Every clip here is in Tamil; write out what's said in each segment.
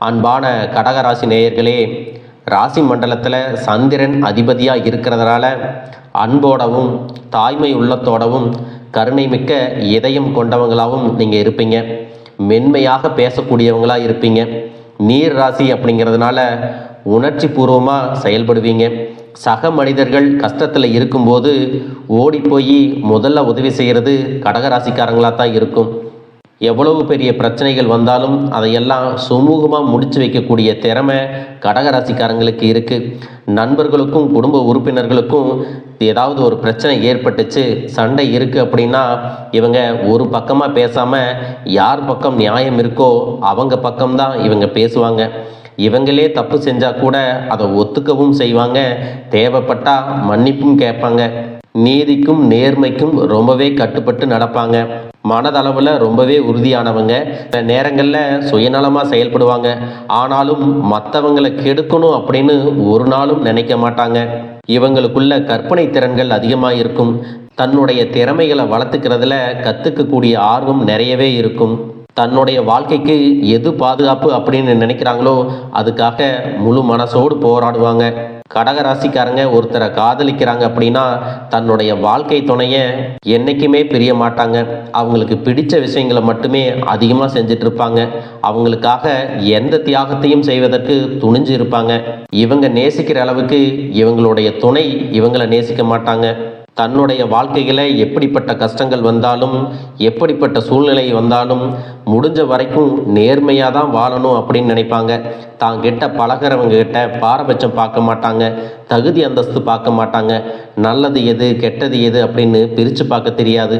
அன்பான கடகராசி நேயர்களே ராசி மண்டலத்தில் சந்திரன் அதிபதியாக இருக்கிறதுனால அன்போடவும் தாய்மை உள்ளத்தோடவும் கருணை மிக்க இதயம் கொண்டவங்களாகவும் நீங்கள் இருப்பீங்க. மென்மையாக பேசக்கூடியவங்களாக இருப்பீங்க. நீர் ராசி அப்படிங்கிறதுனால உணர்ச்சி பூர்வமாக செயல்படுவீங்க. சக மனிதர்கள் கஷ்டத்தில் இருக்கும்போது ஓடி போய் முதல்ல உதவி செய்கிறது கடகராசிக்காரங்களாக தான் இருக்கும். எவ்வளவு பெரிய பிரச்சனைகள் வந்தாலும் அதையெல்லாம் சுமூகமாக முடிச்சு வைக்கக்கூடிய திறமை கடகராசிக்காரங்களுக்கு இருக்குது நண்பர்களுக்கும் குடும்ப உறுப்பினர்களுக்கும் ஏதாவது ஒரு பிரச்சனை ஏற்பட்டுச்சு சண்டை இருக்குது அப்படின்னா இவங்க ஒரு பக்கமாக பேசாமல் யார் பக்கம் நியாயம் இருக்கோ அவங்க பக்கம்தான் இவங்க பேசுவாங்க. இவங்களே தப்பு செஞ்சால் கூட அதை ஒத்துக்கவும் செய்வாங்க. தேவைப்பட்டா மன்னிப்பும் கேட்பாங்க. நீதிக்கும் நேர்மைக்கும் ரொம்பவே கட்டுப்பட்டு நடப்பாங்க. மனதளவில் ரொம்பவே உறுதியானவங்க. சில நேரங்களில் சுயநலமாக செயல்படுவாங்க. ஆனாலும் மற்றவங்களை கெடுக்கணும் அப்படின்னு ஒரு நாளும் நினைக்க மாட்டாங்க. இவங்களுக்குள்ள கற்பனை திறன்கள் அதிகமாக இருக்கும். தன்னுடைய திறமைகளை வளர்த்துக்கிறதுல கற்றுக்கக்கூடிய ஆர்வம் நிறையவே இருக்கும். தன்னுடைய வாழ்க்கைக்கு எது பாதுகாப்பு அப்படின்னு நினைக்கிறாங்களோ அதுக்காக முழு மனசோடு போராடுவாங்க. கடகராசிக்காரங்க ஒருத்தரை காதலிக்கிறாங்க அப்படின்னா தன்னுடைய வாழ்க்கை துணைய என்னைக்குமே பிரிய மாட்டாங்க. அவங்களுக்கு பிடிச்ச விஷயங்களை மட்டுமே அதிகமாக செஞ்சுட்டு இருப்பாங்க. அவங்களுக்காக எந்த தியாகத்தையும் செய்வதற்கு துணிஞ்சு இருப்பாங்க. இவங்க நேசிக்கிற அளவுக்கு இவங்களுடைய துணை இவங்களை நேசிக்க மாட்டாங்க. தன்னுடைய வாழ்க்கையில் எப்படிப்பட்ட கஷ்டங்கள் வந்தாலும் எப்படிப்பட்ட சூழ்நிலை வந்தாலும் முடிஞ்ச வரைக்கும் நேர்மையாக தான் வாழணும் அப்படின்னு நினைப்பாங்க. தான் கிட்ட பழகிறவங்க கிட்ட பாரபட்சம் பார்க்க மாட்டாங்க. தகுதி அந்தஸ்து பார்க்க மாட்டாங்க. நல்லது எது கெட்டது எது அப்படின்னு பிரித்து பார்க்க தெரியாது.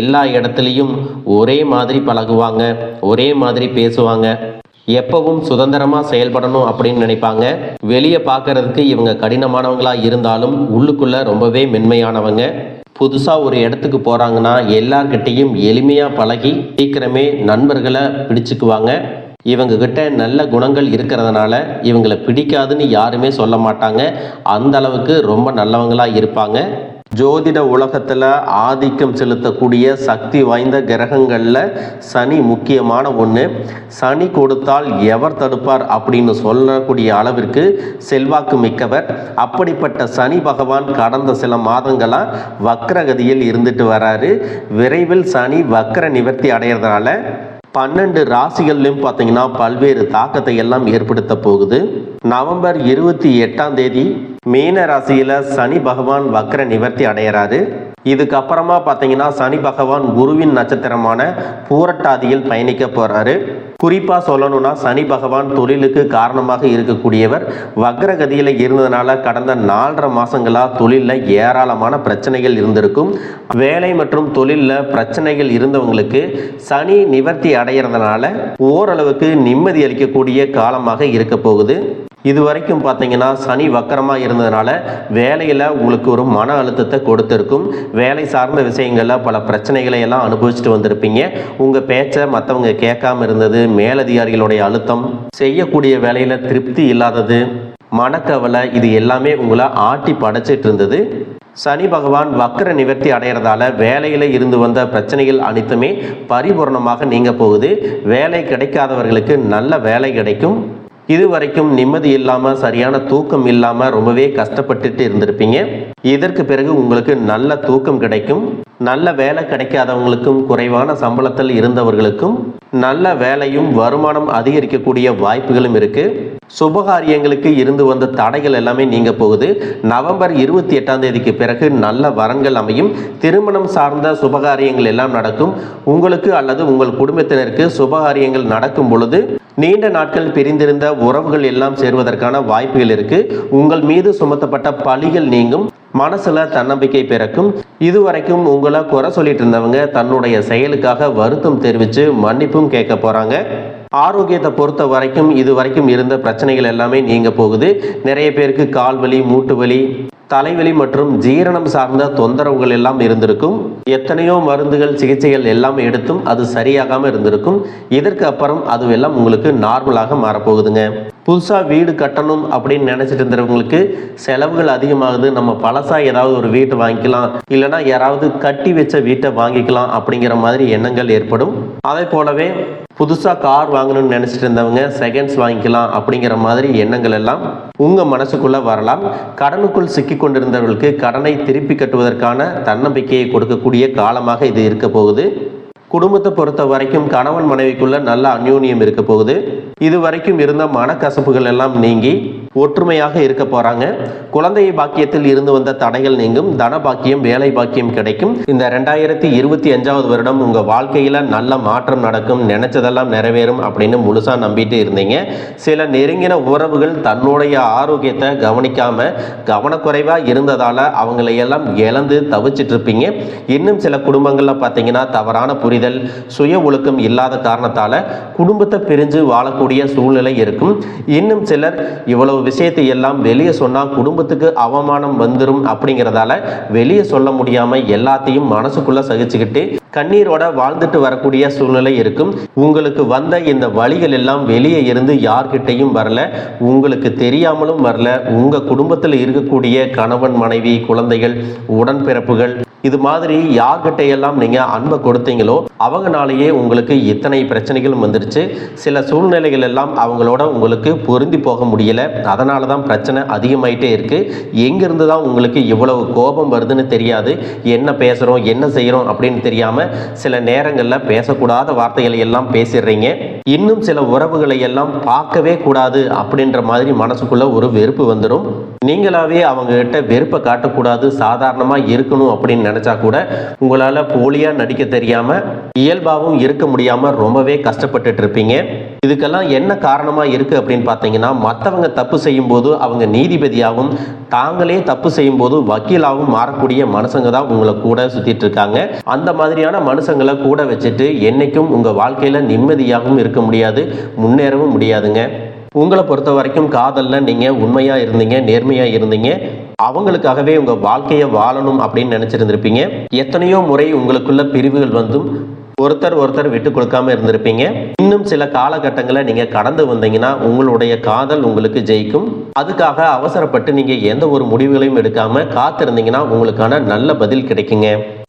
எல்லா இடத்துலையும் ஒரே மாதிரி பழகுவாங்க ஒரே மாதிரி பேசுவாங்க. எப்பவும் சுதந்திரமாக செயல்படணும் அப்படின்னு நினைப்பாங்க. வெளியே பார்க்கறதுக்கு இவங்க கடினமானவங்களாக இருந்தாலும் உள்ளுக்குள்ளே ரொம்பவே மென்மையானவங்க. புதுசாக ஒரு இடத்துக்கு போகிறாங்கன்னா எல்லார்கிட்டேயும் எளிமையாக பழகி சீக்கிரமே நண்பர்களை பிடிச்சுக்குவாங்க. இவங்க கிட்ட நல்ல குணங்கள் இருக்கிறதுனால இவங்களை பிடிக்காதுன்னு யாருமே சொல்ல மாட்டாங்க. அந்த அளவுக்கு ரொம்ப நல்லவங்களாக இருப்பாங்க. ஜோதிட உலகத்தில் ஆதிக்கம் செலுத்தக்கூடிய சக்தி வாய்ந்த கிரகங்களில் சனி முக்கியமான ஒன்று சனி கொடுத்தால் எவர் தடுப்பார் அப்படின்னு சொல்லக்கூடிய அளவிற்கு செல்வாக்கு மிக்கவர். அப்படிப்பட்ட சனி பகவான் கடந்த சில மாதங்களாக வக்ரகதியில் இருந்துட்டு வராரு. விரைவில் சனி வக்ர நிவர்த்தி அடைகிறதுனால பன்னெண்டு ராசிகள்லையும் பார்த்தீங்கன்னா பல்வேறு தாக்கத்தை எல்லாம் ஏற்படுத்த போகுது. நவம்பர் இருபத்தி எட்டாம் தேதி மீன ராசியில சனி பகவான் வக்ர நிவர்த்தி அடையிறாரு. இதுக்கப்புறமா பார்த்தீங்கன்னா சனி பகவான் குருவின் நட்சத்திரமான பூரட்டாதியில் பயணிக்க போறாரு. குறிப்பா சொல்லணும்னா சனி பகவான் தொழிலுக்கு காரணமாக இருக்கக்கூடியவர் வக்ரகதியில் இருந்ததுனால கடந்த நாலரை மாசங்களா தொழிலில் ஏராளமான பிரச்சனைகள் இருந்திருக்கும். வேலை மற்றும் தொழிலில் பிரச்சனைகள் இருந்தவங்களுக்கு சனி நிவர்த்தி அடைகிறதுனால ஓரளவுக்கு நிம்மதி அளிக்கக்கூடிய காலமாக இருக்க போகுது. இது வரைக்கும் பார்த்தீங்கன்னா சனி வக்கரமாக இருந்ததுனால வேலையில் உங்களுக்கு ஒரு மன அழுத்தத்தை கொடுத்துருக்கும். வேலை சார்ந்த விஷயங்களில் பல பிரச்சனைகளை எல்லாம் அனுபவிச்சுட்டு வந்திருப்பீங்க. உங்கள் பேச்சை மற்றவங்க கேட்காம இருந்தது மேலதிகாரிகளுடைய அழுத்தம் செய்யக்கூடிய வேலையில் திருப்தி இல்லாதது மனக்கவலை இது எல்லாமே உங்களை ஆட்டி படைச்சிட்டு இருந்தது. சனி பகவான் வக்கர நிவர்த்தி அடைகிறதால வேலையில் இருந்து வந்த பிரச்சனைகள் அனைத்துமே பரிபூர்ணமாக நீங்க போகுது. வேலை கிடைக்காதவர்களுக்கு நல்ல வேலை கிடைக்கும். இது வரைக்கும் நிம்மதி இல்லாமல் சரியான தூக்கம் இல்லாமல் ரொம்பவே கஷ்டப்பட்டுட்டு இருந்திருப்பீங்க. இதற்கு பிறகு உங்களுக்கு நல்ல தூக்கம் கிடைக்கும். நல்ல வேலை கிடைக்காதவங்களுக்கும் குறைவான சம்பளத்தில் இருந்தவர்களுக்கும் நல்ல வேலையும் வருமானம் அதிகரிக்கக்கூடிய வாய்ப்புகளும் இருக்கு. சுபகாரியங்களுக்கு இருந்து வந்த தடைகள் எல்லாமே நீங்க போகுது. நவம்பர் இருபத்தி எட்டாம் தேதிக்கு பிறகு நல்ல வரன்கள் அமையும். திருமணம் சார்ந்த சுபகாரியங்கள் எல்லாம் நடக்கும். உங்களுக்கு அல்லது உங்கள் குடும்பத்தினருக்கு சுபகாரியங்கள் நடக்கும் பொழுது நீண்ட நாட்கள் பிரிந்திருந்த உறவுகள் எல்லாம் சேர்வதற்கான வாய்ப்புகள் இருக்கு. உங்கள் மீது சுமத்தப்பட்ட பழிகள் நீங்கும். மனசுல தன்னம்பிக்கை பிறக்கும். இதுவரைக்கும் உங்களை குறை சொல்லிட்டு இருந்தவங்க தன்னுடைய செயலுக்காக வருத்தம் தெரிவித்து மன்னிப்பு மன்னிப்பும் கேட்க போறாங்க. ஆரோக்கியத்தை பொறுத்த வரைக்கும் இது வரைக்கும் இருந்த பிரச்சனைகள் எல்லாமே நீங்க போகுது. நிறைய பேருக்கு கால் வலி மூட்டு வலி தலைவலி மற்றும் ஜீரணம் சார்ந்த தொந்தரவுகள் எல்லாம் இருந்திருக்கும். எத்தனையோ மருந்துகள் சிகிச்சைகள் எல்லாம் எடுத்தும் அது சரியாகாமல் இருந்திருக்கும். இதற்கு அப்புறம் அதுவெல்லாம் உங்களுக்கு நார்மலாக மாறப்போகுதுங்க. புதுசாக வீடு கட்டணும் அப்படின்னு நினச்சிட்டு இருந்தவங்களுக்கு செலவுகள் அதிகமாகுது. நம்ம பழசாக ஏதாவது ஒரு வீட்டை வாங்கிக்கலாம். இல்லைன்னா யாராவது கட்டி வச்ச வீட்டை வாங்கிக்கலாம் அப்படிங்கிற மாதிரி எண்ணங்கள் ஏற்படும். அதே போலவே புதுசாக கார் வாங்கணும்னு நினச்சிட்டு இருந்தவங்க செகண்ட்ஸ் வாங்கிக்கலாம் அப்படிங்கிற மாதிரி எண்ணங்கள் எல்லாம் உங்கள் மனசுக்குள்ளே வரலாம். கடனுக்குள் சிக்கி கொண்டிருந்தவர்களுக்கு கடனை திருப்பி கட்டுவதற்கான தன்னம்பிக்கையை கொடுக்கக்கூடிய காலமாக இது இருக்க போகுது. குடும்பத்தை பொறுத்த வரைக்கும் கணவன் மனைவிக்குள்ள நல்ல அந்யோன்யம் இருக்க போகுது. இது வரைக்கும் இருந்த மனக்கசப்புகள் எல்லாம் நீங்கி ஒற்றுமையாக இருக்க போறாங்க. குழந்தை பாக்கியத்தில் இருந்து வந்த தடைகள் நீங்கும். தன பாக்கியம் வேலை பாக்கியம் கிடைக்கும். இந்த ரெண்டாயிரத்தி இருபத்தி அஞ்சாவது வருடம் உங்க வாழ்க்கையில நல்ல மாற்றம் நடக்கும். நினைச்சதெல்லாம் நிறைவேறும் அப்படின்னு முழுசா நம்பிட்டு இருந்தீங்க. சில நெருங்கின உறவுகள் தன்னுடைய ஆரோக்கியத்தை கவனிக்காம கவனக்குறைவா இருந்ததால அவங்களையெல்லாம் இழந்து தவிச்சிட்டு இருப்பீங்க. இன்னும் சில குடும்பங்கள்ல பார்த்தீங்கன்னா தவறான புரிதல் சுய ஒழுக்கம் இல்லாத காரணத்தால குடும்பத்தை பிரிஞ்சு வாழக்கூடிய சூழ்நிலை இருக்கும். இன்னும் சிலர் இவ்வளவு விஷயத்தை எல்லாம் வெளியே சொன்னா குடும்பத்துக்கு அவமானம் வந்துடும் அப்படிங்கிறதால வெளியே சொல்ல முடியாம எல்லாத்தையும் மனசுக்குள்ள சகிச்சுக்கிட்டு கண்ணீரோட வாழ்ந்துட்டு வரக்கூடிய சூழ்நிலை இருக்கும். உங்களுக்கு வந்த இந்த வழிகள் எல்லாம் வெளியே இருந்து யார்கிட்டையும் வரல. உங்களுக்கு தெரியாமலும் வரல. உங்க குடும்பத்தில் இருக்கக்கூடிய கணவன் மனைவி குழந்தைகள் உடன்பிறப்புகள் இது மாதிரி யார்கிட்ட எல்லாம் நீங்க அன்பை கொடுத்தீங்களோ அவங்கனாலேயே உங்களுக்கு இத்தனை பிரச்சனைகளும் வந்துருச்சு. சில சூழ்நிலைகள் எல்லாம் அவங்களோட உங்களுக்கு பொருந்தி போக முடியல. அதனால தான் பிரச்சனை அதிகமாயிட்டே இருக்கு. எங்கிருந்து தான் உங்களுக்கு இவ்வளவு கோபம் வருதுன்னு தெரியாது. என்ன பேசுறோம் என்ன செய்யறோம் அப்படின்னு இல்லாமல் சில நேரங்களில் பேசக்கூடாத வார்த்தைகளை எல்லாம் பேசிடுறீங்க. இன்னும் சில உறவுகளை எல்லாம் பார்க்கவே கூடாது அப்படின்ற மாதிரி மனசுக்குள்ள ஒரு வெறுப்பு வந்துடும் நீங்களாவே அவங்க கிட்ட வெறுப்பை காட்டக்கூடாது சாதாரணமா இருக்கணும் அப்படின்னு நினைச்சா கூட உங்களால போலியா நடிக்க தெரியாம இயல்பாகவும் இருக்க முடியாம ரொம்பவே கஷ்டப்பட்டுட்டு இருப்பீங்க. இதுக்கெல்லாம் என்ன காரணமாக இருக்குது அப்படின்னு பார்த்தீங்கன்னா மற்றவங்க தப்பு செய்யும்போது அவங்க நீதிபதியாகவும் தாங்களே தப்பு செய்யும்போது வக்கீலாகவும் மாறக்கூடிய மனுஷங்க தான் உங்களை கூட சுற்றிட்டு இருக்காங்க. அந்த மாதிரியான மனுஷங்களை கூட வச்சுட்டு என்றைக்கும் உங்கள் வாழ்க்கையில் நிம்மதியாகவும் இருக்க முடியாது முன்னேறவும் முடியாதுங்க. உங்களை பொறுத்த வரைக்கும் காதலில் நீங்கள் உண்மையாக இருந்தீங்க நேர்மையாக இருந்தீங்க. அவங்களுக்காகவே உங்கள் வாழ்க்கையை வாழணும் அப்படின்னு நினச்சிருந்துருப்பீங்க. எத்தனையோ முறை உங்களுக்குள்ள பிரிவுகள் வந்தும் ஒருத்தர் ஒருத்தர் விட்டு கொடுக்காம இருந்திருப்பீங்க. இன்னும் சில காலகட்டங்களை நீங்க கடந்து வந்தீங்கன்னா உங்களுடைய காதல் உங்களுக்கு ஜெயிக்கும். அதுக்காக அவசரப்பட்டு நீங்க எந்த ஒரு முடிவுகளையும் எடுக்காம காத்திருந்தீங்கன்னா உங்களுக்கான நல்ல பதில் கிடைக்குங்க.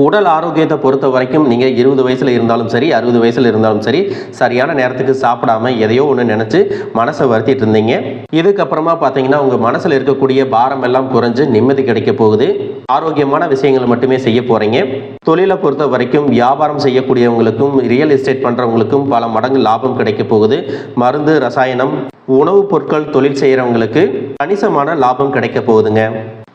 உடல் ஆரோக்கியத்தை பொறுத்த வரைக்கும் நீங்கள் இருபது வயசில் இருந்தாலும் சரி அறுபது வயசில் இருந்தாலும் சரி சரியான நேரத்துக்கு சாப்பிடாம எதையோ ஒன்று நினச்சி மனசை வருத்திட்டு இருந்தீங்க. இதுக்கப்புறமா பார்த்தீங்கன்னா உங்கள் மனசில் இருக்கக்கூடிய பாரம் எல்லாம் குறைஞ்சு நிம்மதி கிடைக்க போகுது. ஆரோக்கியமான விஷயங்களை மட்டுமே செய்ய போகிறீங்க தொழிலை பொறுத்த வரைக்கும் வியாபாரம் செய்யக்கூடியவங்களுக்கும் ரியல் எஸ்டேட் பண்ணுறவங்களுக்கும் பல மடங்கு லாபம் கிடைக்க போகுது. மருந்து ரசாயனம் உணவுப் பொருட்கள் தொழில் செய்கிறவங்களுக்கு கணிசமான லாபம் கிடைக்க போகுதுங்க.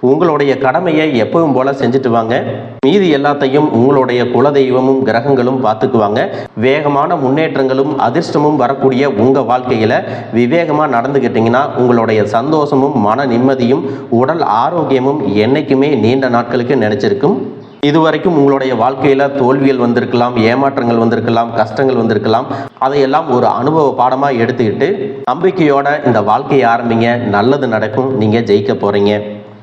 உங்களுடைய கடமையை எப்பவும் போல செஞ்சுட்டு வாங்க. மீதி எல்லாத்தையும் உங்களுடைய குலதெய்வமும் கிரகங்களும் பார்த்துக்குவாங்க. வேகமான முன்னேற்றங்களும் அதிர்ஷ்டமும் வரக்கூடிய உங்க வாழ்க்கையில விவேகமா நடந்துக்கிட்டீங்கன்னா உங்களுடைய சந்தோஷமும் மன நிம்மதியும் உடல் ஆரோக்கியமும் என்னைக்குமே நீண்ட நாட்களுக்கு நினைச்சிருக்கும். இதுவரைக்கும் உங்களுடைய வாழ்க்கையில தோல்விகள் வந்திருக்கலாம் ஏமாற்றங்கள் வந்திருக்கலாம் கஷ்டங்கள் வந்திருக்கலாம். அதையெல்லாம் ஒரு அனுபவ பாடமா எடுத்துக்கிட்டு நம்பிக்கையோட இந்த வாழ்க்கையை ஆரம்பிங்க. நல்லது நடக்கும். நீங்க ஜெயிக்க போறீங்க.